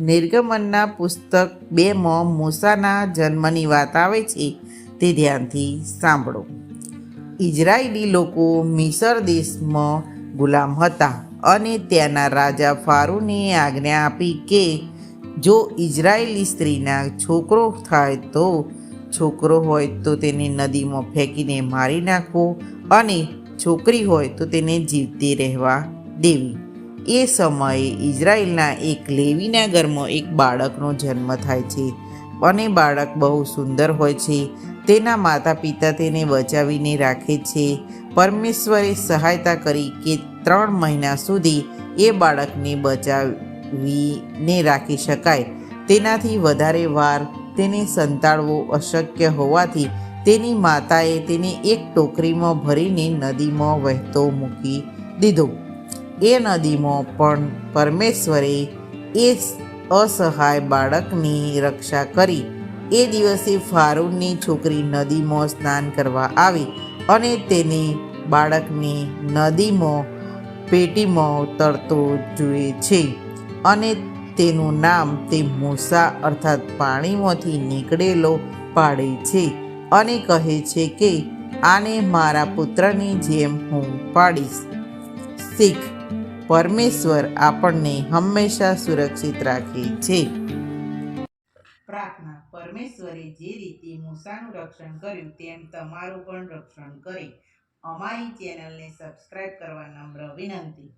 નિર્ગમનના પુસ્તક બેમાં મૂસાના જન્મની વાત આવે છે તે ધ્યાનથી સાંભળો. ઇઝરાયેલી લોકો મિસર દેશમાં ગુલામ હતા અને ત્યાંના રાજા ફારૂને આજ્ઞા આપી કે, જો ઇઝરાયેલી સ્ત્રીના છોકરો થાય તો, છોકરો હોય તો તેને નદીમાં ફેંકીને મારી નાખવો અને છોકરી હોય તો તેને જીવતી રહેવા દેવી. એ સમયે ઇઝરાયલના એક લેવીના ઘરમાં એક બાળકનો જન્મ થાય છે. અને બાળક બહુ સુંદર હોય છે. તેના માતા પિતા તેને બચાવીને રાખે છે. પરમેશ્વરે સહાયતા કરી કે ત્રણ મહિના સુધી એ બાળકને બચાવીને રાખી શકાય. તેનાથી વધારે વાર તેને સંતાડવો અશક્ય હોવાથી તેની માતાએ તેને એક ટોકરીમાં ભરીને નદીમાં વહેતો મૂકી દીધો. એ નદીમાં પણ પરમેશ્વરે એ અસહાય બાળકની રક્ષા કરી. એ દિવસે ફારૂનની છોકરી નદીમાં સ્નાન કરવા આવી અને તેને બાળકને નદીમાં, પેટીમાં તરતો જુએ છે અને તેનું નામ તે મૂસા અર્થાત પાણીમાંથી નીકળેલો પાડે છે અને કહે છે કે, આને મારા પુત્રની જેમ હું પાડીશ. શીખ પરમેશ્વર આપણને હંમેશા સુરક્ષિત રાખે છે. પ્રાર્થના, પરમેશ્વરે જે રીતે મૂસાનું રક્ષણ કર્યું તેમ તમારું પણ રક્ષણ કરે. અમારી ચેનલને સબસ્ક્રાઇબ કરવા નમ્ર વિનંતી.